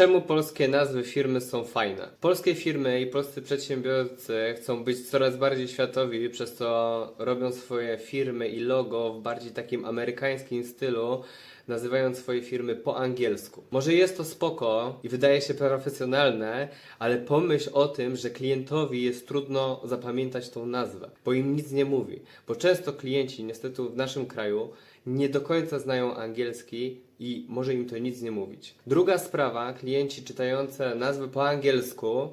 Czemu polskie nazwy firmy są fajne? Polskie firmy i polscy przedsiębiorcy chcą być coraz bardziej światowi, przez co robią swoje firmy i logo w bardziej takim amerykańskim stylu, nazywając swoje firmy po angielsku. Może jest to spoko i wydaje się profesjonalne, ale pomyśl o tym, że klientowi jest trudno zapamiętać tą nazwę, bo im nic nie mówi. Bo często klienci, niestety w naszym kraju, nie do końca znają angielski i może im to nic nie mówić. Druga sprawa, klienci czytające nazwy po angielsku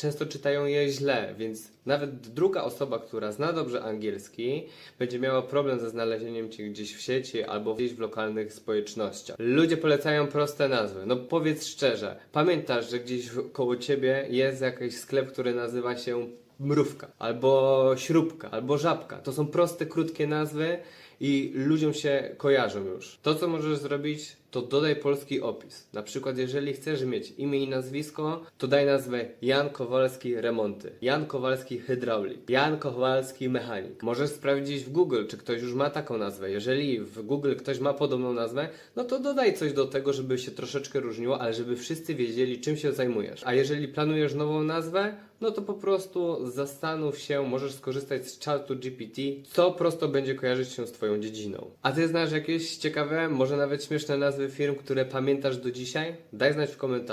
często czytają je źle, więc nawet druga osoba, która zna dobrze angielski, będzie miała problem ze znalezieniem cię gdzieś w sieci albo gdzieś w lokalnych społecznościach. Ludzie polecają proste nazwy. No powiedz szczerze, pamiętasz, że gdzieś koło ciebie jest jakiś sklep, który nazywa się mrówka, albo śrubka, albo żabka. To są proste, krótkie nazwy i ludziom się kojarzą już. To, co możesz zrobić, to dodaj polski opis. Na przykład, jeżeli chcesz mieć imię i nazwisko, to daj nazwę Jan Kowalski Remonty, Jan Kowalski Hydraulik, Jan Kowalski Mechanik. Możesz sprawdzić w Google, czy ktoś już ma taką nazwę. Jeżeli w Google ktoś ma podobną nazwę, no to dodaj coś do tego, żeby się troszeczkę różniło, ale żeby wszyscy wiedzieli, czym się zajmujesz. A jeżeli planujesz nową nazwę, no to po prostu zastanów się, możesz skorzystać z czatu GPT, co prosto będzie kojarzyć się z Twoją dziedziną. A Ty znasz jakieś ciekawe, może nawet śmieszne nazwy firm, które pamiętasz do dzisiaj? Daj znać w komentarzu.